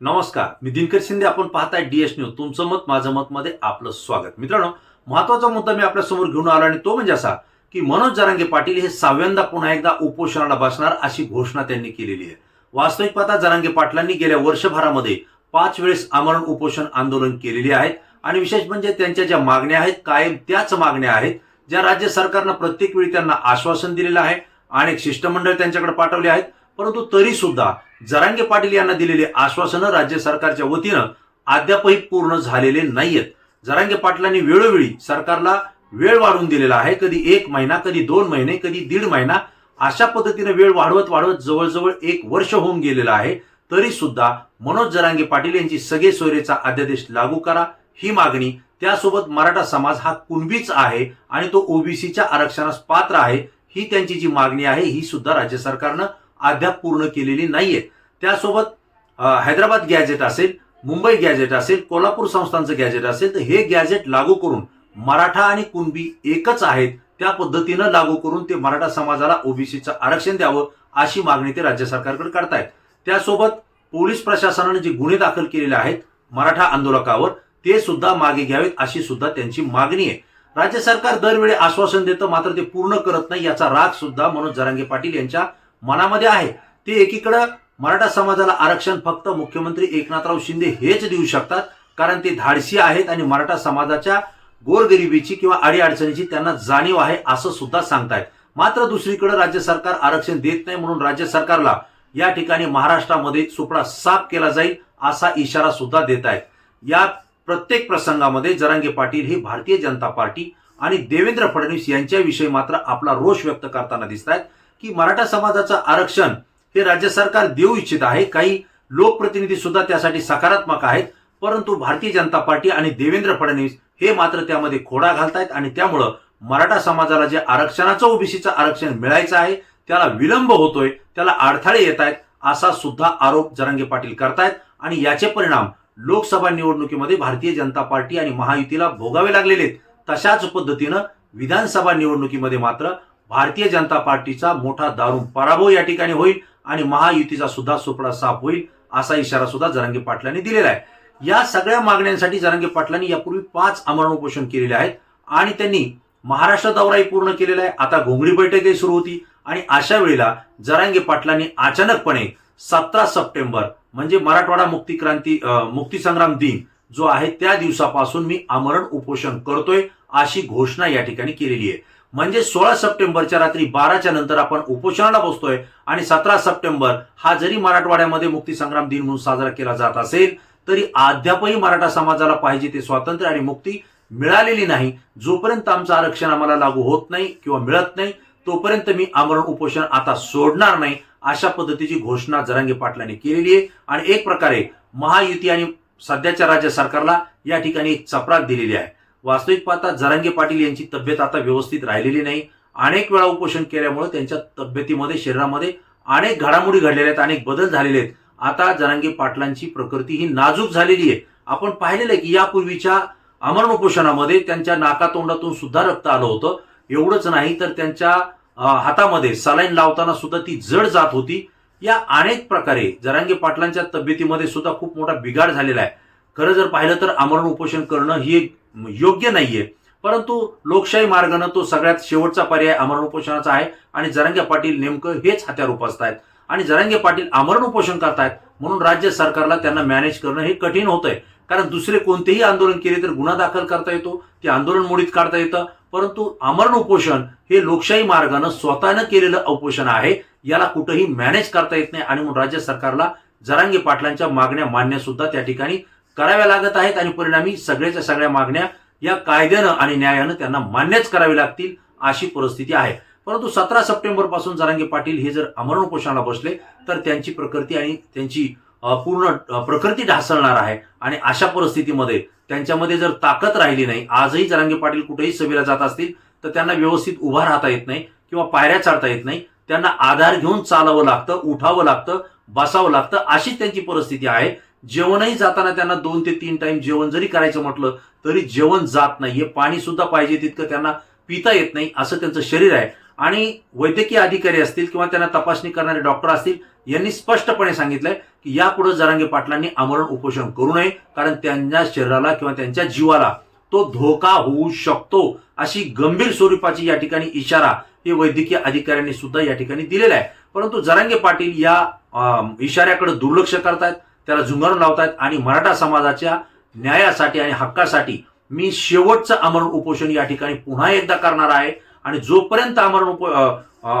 नमस्कार मी दिनकर शिंदे. आपण पाहताय डीएस न्यूज तुमचं मत माझं मत मध्ये आपलं स्वागत. मित्रांनो महत्त्वाचा मुद्दा मी आपल्यासमोर घेऊन आलो आणि तो म्हणजे असा की मनोज जरांगे पाटील हे सहाव्यांदा पुन्हा एकदा उपोषणाला बसणार अशी घोषणा त्यांनी केलेली आहे. वास्तविक पाहता जरांगे पाटलांनी गेल्या वर्षभरामध्ये पाच वेळेस आमरण उपोषण आंदोलन केलेली आहेत आणि विशेष म्हणजे त्यांच्या ज्या मागण्या आहेत कायम त्याच मागण्या आहेत ज्या राज्य सरकारनं प्रत्येक वेळी त्यांना आश्वासन दिलेलं आहे अनेक शिष्टमंडळ त्यांच्याकडे पाठवले आहेत. परंतु तरी सुद्धा जरांगे पाटील यांना दिलेले आश्वासनं राज्य सरकारच्या वतीनं अद्यापही पूर्ण झालेले नाहीयेत. जरांगे पाटलांनी वेळोवेळी सरकारला वेळ वाढवून दिलेला आहे. कधी एक महिना कधी दोन महिने कधी दीड महिना अशा पद्धतीने वेळ वाढवत वाढवत जवळजवळ एक वर्ष होऊन गेलेलं आहे. तरी सुद्धा मनोज जरांगे पाटील यांची सगळे सोयरेचा अध्यादेश लागू करा. ही मागणी त्यासोबत मराठा समाज हा कुणबीच आहे आणि तो ओबीसीच्या आरक्षणास पात्र आहे. ही त्यांची जी मागणी आहे ही सुद्धा राज्य सरकारनं अद्याप पूर्ण केलेली नाहीये. त्यासोबत हैदराबाद गॅजेट असेल मुंबई गॅजेट असेल कोल्हापूर संस्थांचं गॅजेट असेल तर हे गॅजेट लागू करून मराठा आणि कुणबी एकच आहेत त्या पद्धतीनं लागू करून ते मराठा समाजाला ओबीसीचं आरक्षण द्यावं अशी मागणी ते राज्य सरकारकडे करतायत. त्यासोबत पोलीस प्रशासनाने जे गुन्हे दाखल केलेले आहेत मराठा आंदोलकावर ते सुद्धा मागे घ्यावेत अशी सुद्धा त्यांची मागणी आहे. राज्य सरकार दरवेळी आश्वासन देतं मात्र ते पूर्ण करत नाही याचा राग सुद्धा मनोज जरांगे पाटील यांच्या मनामध्ये आहे. ते एकीकडं मराठा समाजाला आरक्षण फक्त मुख्यमंत्री एकनाथराव शिंदे हेच देऊ शकतात कारण ते धाडसी आहेत आणि मराठा समाजाच्या गोरगरिबीची किंवा अडीअडचणीची त्यांना जाणीव आहे असं सुद्धा सांगतायत. मात्र दुसरीकडे राज्य सरकार आरक्षण देत नाही म्हणून राज्य सरकारला या ठिकाणी महाराष्ट्रामध्ये सुपडा साफ केला जाईल असा इशारा सुद्धा देत आहेत या प्रत्येक प्रसंगामध्ये जरांगे पाटील हे भारतीय जनता पार्टी आणि देवेंद्र फडणवीस यांच्याविषयी मात्र आपला रोष व्यक्त करताना दिसत आहेत की मराठा समाजाचं आरक्षण हे राज्य सरकार देऊ इच्छित आहे. काही लोकप्रतिनिधी सुद्धा त्यासाठी सकारात्मक आहेत. परंतु भारतीय जनता पार्टी आणि देवेंद्र फडणवीस हे मात्र त्यामध्ये खोडा घालतायत आणि त्यामुळं मराठा समाजाला जे आरक्षणाचं ओबीसीचं आरक्षण मिळायचं आहे त्याला विलंब होतोय त्याला अडथळे येत आहेत असा सुद्धा आरोप जरांगे पाटील करतायत. आणि याचे परिणाम लोकसभा निवडणुकीमध्ये भारतीय जनता पार्टी आणि महायुतीला भोगावे लागलेले आहेत. तशाच पद्धतीनं विधानसभा निवडणुकीमध्ये मात्र भारतीय जनता पार्टीचा मोठा दारुण पराभव या ठिकाणी होईल आणि महायुतीचा सुद्धा सुपडा साफ होईल असा इशारा सुद्धा जरांगे पाटलांनी दिलेला आहे. या सगळ्या मागण्यांसाठी जरांगे पाटलांनी यापूर्वी पाच आमरण उपोषण केलेले आहेत आणि त्यांनी महाराष्ट्र दौराही पूर्ण केलेला आहे. आता घोंगडी बैठकही सुरू होती आणि अशा वेळेला जरांगे पाटलांनी अचानकपणे सतरा सप्टेंबर म्हणजे मराठवाडा मुक्ती क्रांती मुक्तीसंग्राम दिन जो आहे त्या दिवसापासून मी आमरण उपोषण करतोय. अशी घोषणा या ठिकाणी केलेली आहे. म्हणजे सोळा सप्टेंबरच्या रात्री बाराच्या नंतर आपण उपोषणाला बसतोय आणि सतरा सप्टेंबर हा जरी मराठवाड्यामध्ये मुक्तीसंग्राम दिन म्हणून साजरा केला जात असेल तरी अद्यापही मराठा समाजाला पाहिजे ते स्वातंत्र्य आणि मुक्ती मिळालेली नाही. जोपर्यंत आमचं आरक्षण आम्हाला लागू होत नाही किंवा मिळत नाही तोपर्यंत मी आमरण उपोषण आता सोडणार नाही अशा पद्धतीची घोषणा जरांगे पाटलांनी केलेली आहे. आणि एक प्रकारे महायुती आणि सध्याच्या राज्य सरकारला या ठिकाणी एक चपराक दिलेली आहे. वास्तविक पाहता जरांगे पाटील यांची तब्येत आता व्यवस्थित राहिलेली नाही. अनेक वेळा उपोषण केल्यामुळे त्यांच्या तब्येतीमध्ये शरीरामध्ये अनेक घडामोडी घडलेल्या आहेत अनेक बदल झालेले आहेत. आता जरांगे पाटलांची प्रकृती ही नाजूक झालेली आहे. आपण पाहिलेलं आहे की यापूर्वीच्या अमरण उपोषणामध्ये त्यांच्या नाकातोंडातून सुद्धा रक्त आलं होतं. एवढंच नाही तर त्यांच्या हातामध्ये सलाईन लावताना सुद्धा ती जड जात होती. या अनेक प्रकारे जरांगे पाटलांच्या तब्येतीमध्ये सुद्धा खूप मोठा बिघाड झालेला आहे. खरं जर पाहिलं तर आमरण उपोषण करणं ही एक योग्य नाहीये. परंतु लोकशाही मार्गानं तो सगळ्यात शेवटचा पर्याय आमरण उपोषणाचा आहे आणि जरांगे पाटील नेमकं हेच हत्यार उपासतायत. आणि जरांगे पाटील आमरण उपोषण करतायत म्हणून राज्य सरकारला त्यांना मॅनेज करणं हे कठीण होतंय. कारण दुसरे कोणतेही आंदोलन केले तर गुन्हा दाखल करता येतो ते आंदोलन मोडीत काढता येतं. परंतु आमरण उपोषण हे लोकशाही मार्गानं स्वतःनं केलेलं उपोषण आहे याला कुठंही मॅनेज करता येत नाही आणि म्हणून राज्य सरकारला जरांगे पाटलांच्या मागण्या मान्य सुद्धा त्या ठिकाणी कराव्या लागत आहेत आणि परिणामी सगळ्याच्या सगळ्या मागण्या या कायद्यानं आणि न्यायानं त्यांना मान्यच करावी लागतील अशी परिस्थिती आहे. परंतु सतरा सप्टेंबरपासून जरांगे पाटील हे जर अमरण उपोषणाला बसले तर त्यांची प्रकृती आणि त्यांची पूर्ण प्रकृती ढासळणार आहे. आणि अशा परिस्थितीमध्ये त्यांच्यामध्ये जर ताकद राहिली नाही आजही जरांगे पाटील कुठेही सभेला जात असतील तर त्यांना व्यवस्थित उभा राहता येत नाही किंवा पायऱ्या चढता येत नाही. त्यांना आधार घेऊन चालावं लागतं उठावं लागतं बसावं लागतं अशी त्यांची परिस्थिती आहे. जेवणही जाताना त्यांना दोन ते तीन टाइम जेवण जरी करायचं म्हटलं तरी जेवण जात नाहीये पाणी सुद्धा पाहिजे तितकं त्यांना पिता येत नाही असं त्यांचं शरीर आहे. आणि वैद्यकीय अधिकारी असतील किंवा त्यांना तपासणी करणारे डॉक्टर असतील यांनी स्पष्टपणे सांगितलंय की यापुढे जरांगे पाटलांनी आमरण उपोषण करू नये कारण त्यांच्या शरीराला किंवा त्यांच्या जीवाला तो धोका होऊ शकतो अशी गंभीर स्वरूपाची या ठिकाणी इशारा हे वैद्यकीय अधिकाऱ्यांनी सुद्धा या ठिकाणी दिलेलं आहे. परंतु जरांगे पाटील या इशाऱ्याकडे दुर्लक्ष करतायत त्याला झुंगारून लावतायत आणि मराठा समाजाच्या न्यायासाठी आणि हक्कासाठी मी शेवटचं आमरण उपोषण या ठिकाणी पुन्हा एकदा करणार आहे. आणि जोपर्यंत आमरण उप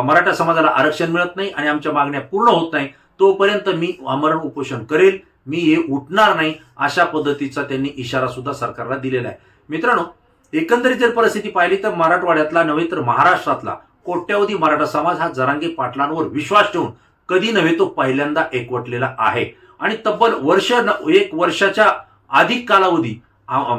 मराठा समाजाला आरक्षण मिळत नाही आणि आमच्या मागण्या पूर्ण होत नाही तोपर्यंत मी आमरण उपोषण करेल. मी हे उठणार नाही अशा पद्धतीचा त्यांनी इशारा सुद्धा सरकारला दिलेला आहे. मित्रांनो एकंदरीत जर परिस्थिती पाहिली तर मराठवाड्यातला नव्हे तर महाराष्ट्रातला कोट्यावधी मराठा समाज हा जरांगे पाटलांवर विश्वास ठेवून कधी नव्हे तो पहिल्यांदा एकवटलेला आहे. आणि तब्बल वर्ष न- एक वर्षाच्या अधिक कालावधी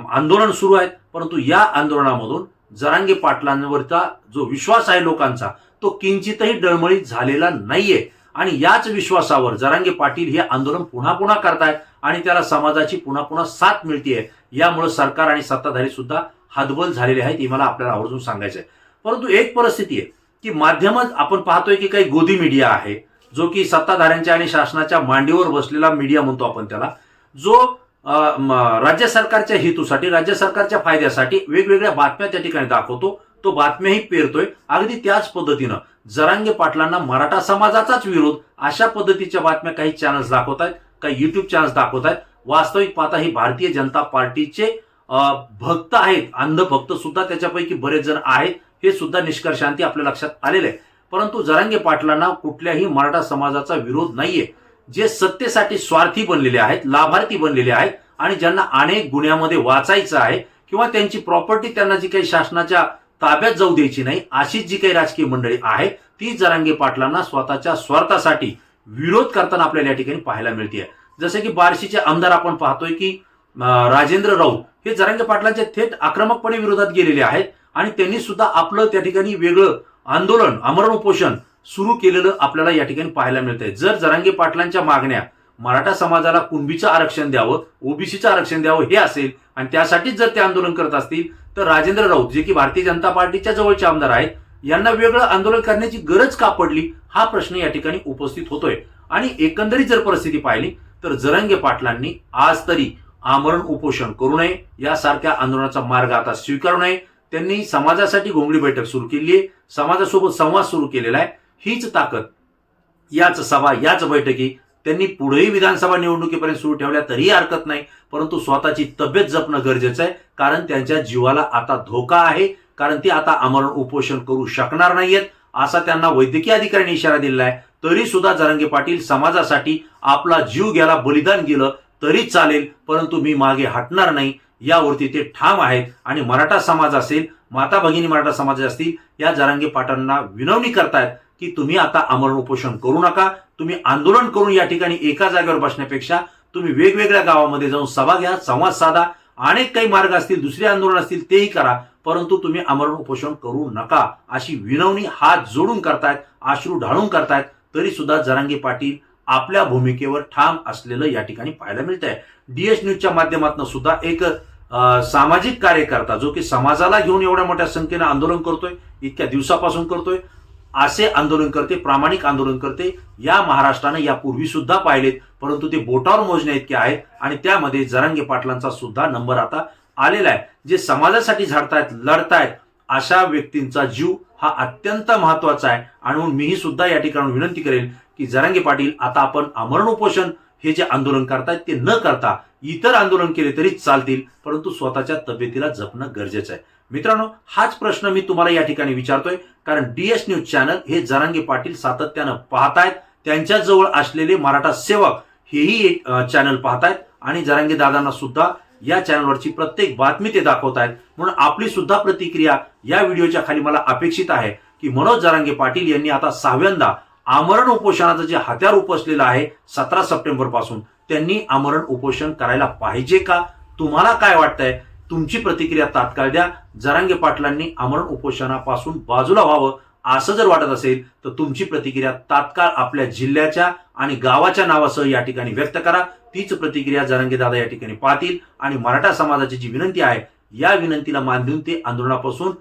आंदोलन सुरू आहेत. परंतु या आंदोलनामधून जरांगे पाटलांवरचा जो विश्वास आहे लोकांचा तो किंचितही डळमळीत झालेला नाहीये. आणि याच विश्वासावर जरांगे पाटील हे आंदोलन पुन्हा पुन्हा करतायत आणि त्याला समाजाची पुन्हा पुन्हा साथ मिळतीये. यामुळे सरकार आणि सत्ताधारी सुद्धा हतबल झालेले आहेत हे मला आपल्याला आवर्जून सांगायचं आहे परंतु एक परिस्थिती आहे की माध्यम आपण पाहतोय की काही गोदी मीडिया आहे जो की सत्ताधाऱ्यांच्या आणि शासनाच्या मांडीवर बसलेला मीडिया म्हणतो आपण त्याला जो राज्य सरकारच्या हेतूसाठी राज्य सरकारच्या फायद्यासाठी वेगवेगळ्या बातम्या त्या ठिकाणी दाखवतो तो बातम्याही पेरतोय. अगदी त्याच पद्धतीनं जरांगे पाटलांना मराठा समाजाचाच विरोध अशा पद्धतीच्या बातम्या काही चॅनल्स दाखवत आहेत काही युट्यूब चॅनल्स दाखवत आहेत. वास्तविक पाहता ही भारतीय जनता पार्टीचे भक्त आहेत अंध भक्त सुद्धा त्याच्यापैकी बरेच जण आहेत. हे सुद्धा निष्कर्षांती आपल्या लक्षात आलेले आहे. परंतु जरांगे पाटलांना कुठल्याही मराठा समाजाचा विरोध नाहीये. जे सत्तेसाठी स्वार्थी बनलेले आहेत लाभार्थी बनलेले आहेत आणि ज्यांना अनेक गुन्ह्यामध्ये वाचायचं आहे किंवा त्यांची प्रॉपर्टी त्यांना जी काही शासनाच्या ताब्यात जाऊ द्यायची नाही अशीच जी काही राजकीय मंडळी आहे ती जरांगे पाटलांना स्वतःच्या स्वार्थासाठी विरोध करताना आपल्याला या ठिकाणी पाहायला मिळते जसे की बार्शीचे आमदार आपण पाहतोय की राजेंद्र राऊत हे जरांगे पाटलांच्या थेट आक्रमकपणे विरोधात गेलेले आहेत. आणि त्यांनी सुद्धा आपलं त्या ठिकाणी वेगळं आंदोलन आमरण उपोषण सुरू केलेलं आपल्याला या ठिकाणी पाहायला मिळतंय. जर जरांगे पाटलांच्या मागण्या मराठा समाजाला कुणबीचं आरक्षण द्यावं ओबीसीचं आरक्षण द्यावं हे असेल आणि त्यासाठीच जर ते आंदोलन करत असतील तर राजेंद्र राऊत जे की भारतीय जनता पार्टीच्या जवळचे आमदार आहेत यांना वेगळं आंदोलन करण्याची गरज का पडली? हा प्रश्न या ठिकाणी उपस्थित होतोय. आणि एकंदरीत जर परिस्थिती पाहिली तर जरंगे पाटलांनी आज तरी आमरण उपोषण करू नये यासारख्या आंदोलनाचा मार्ग आता स्वीकारू नये. त्यांनी समाजासाठी घोंगडी बैठक सुरू केली आहे समाजासोबत संवाद सुरू केलेला आहे. हीच ताकद याच सभा याच बैठकी त्यांनी पुढेही विधानसभा निवडणुकीपर्यंत सुरू ठेवल्या तरीही हरकत नाही. परंतु स्वतःची तब्येत जपणं गरजेचं आहे. कारण त्यांच्या जीवाला आता धोका आहे. कारण ते आता आमरण उपोषण करू शकणार नाहीयेत असा त्यांना वैद्यकीय अधिकाऱ्यांनी इशारा दिलेला आहे. तरी सुद्धा जरंगे पाटील समाजासाठी आपला जीव घ्यायला बलिदान गेलं तरी चालेल. परंतु मी मागे हटणार नाही. यावरती ते ठाम आहेत. आणि मराठा समाज असेल माता भगिनी मराठा समाज असतील या जरांगी पाटांना विनवणी करतायत की तुम्ही आता आमरण उपोषण करू नका. तुम्ही आंदोलन करून या ठिकाणी एका जागेवर बसण्यापेक्षा तुम्ही वेगवेगळ्या गावामध्ये जाऊन सभा घ्या संवाद साधा. अनेक काही मार्ग असतील दुसरे आंदोलन असतील तेही करा. परंतु तुम्ही आमरण उपोषण करू नका. अशी विनवणी हात जोडून करतायत अश्रू ढाळून करतायत तरी सुद्धा जरांगी पाटील आपल्या भूमिकेवर ठाम असलेलं या ठिकाणी पाहायला मिळत आहे डीएस न्यूजच्या माध्यमातून सुद्धा एक सामाजिक कार्यकर्ता जो की समाजाला घेऊन एवढ्या मोठ्या संख्येनं आंदोलन करतोय इतक्या दिवसापासून करतोय असे आंदोलन करते प्रामाणिक आंदोलन करते या महाराष्ट्रानं यापूर्वी सुद्धा पाहिलेत परंतु ते बोटावर मोजण्या इतके आहेत आणि त्यामध्ये जरांगे पाटलांचा सुद्धा नंबर आता आलेला आहे. जे समाजासाठी झाडतायत लढतायत अशा व्यक्तींचा जीव हा अत्यंत महत्त्वाचा आहे. आणि म्हणून मीही सुद्धा या ठिकाणी विनंती करेल की जरांगे पाटील आता आपण आमरण उपोषण हे जे आंदोलन करतायत ते न करता इतर आंदोलन केले तरी चालतील परंतु स्वतःच्या तब्येतीला जपणं गरजेचं आहे. मित्रांनो हाच प्रश्न मी तुम्हाला या ठिकाणी विचारतोय. कारण डीएस न्यूज चॅनल हे जरांगे पाटील सातत्यानं पाहतायत. त्यांच्या जवळ असलेले मराठा सेवक हेही एक चॅनल पाहतायत. आणि जरांगे दादांना सुद्धा या चॅनलवरची प्रत्येक बातमी ते दाखवत आहेत म्हणून आपली सुद्धा प्रतिक्रिया या व्हिडिओच्या खाली मला अपेक्षित आहे की मनोज जरांगे पाटील यांनी आता सहाव्यांदा आमरण उपोषणाचं जे हत्यार उपसलेलं आहे सतरा सप्टेंबरपासून त्यांनी आमरण उपोषण करायला पाहिजे का? तुम्हाला काय वाटतंय? तुमची प्रतिक्रिया तात्काळ द्या. जरांगे पाटलांनी आमरण उपोषणापासून बाजूला व्हावं असं जर वाटत असेल तर तुमची प्रतिक्रिया तात्काळ आपल्या जिल्ह्याच्या आणि गावाच्या नावासह या ठिकाणी व्यक्त करा. तीच प्रतिक्रिया जरांगे दादा या ठिकाणी पाहतील. आणि मराठा समाजाची जी विनंती आहे या विनंतीला मान देऊन ते आंदोलनापासून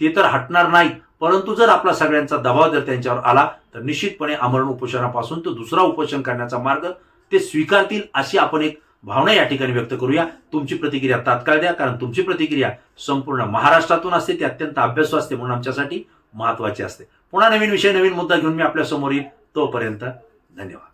ते तर हटणार नाहीत. परंतु जर आपला सगळ्यांचा दबाव जर त्यांच्यावर आला तर निश्चितपणे आमरण उपोषणापासून तो दुसरा उपोषण करण्याचा मार्ग ते स्वीकारतील अशी आपण एक भावना या ठिकाणी व्यक्त करूया. तुमची प्रतिक्रिया तात्काळ द्या कारण तुमची प्रतिक्रिया संपूर्ण महाराष्ट्रातून असते ती अत्यंत अभ्यासू असते म्हणून आमच्यासाठी महत्वाची असते. पुन्हा नवीन विषय नवीन मुद्दा घेऊन मी आपल्यासमोर येईल. तोपर्यंत धन्यवाद.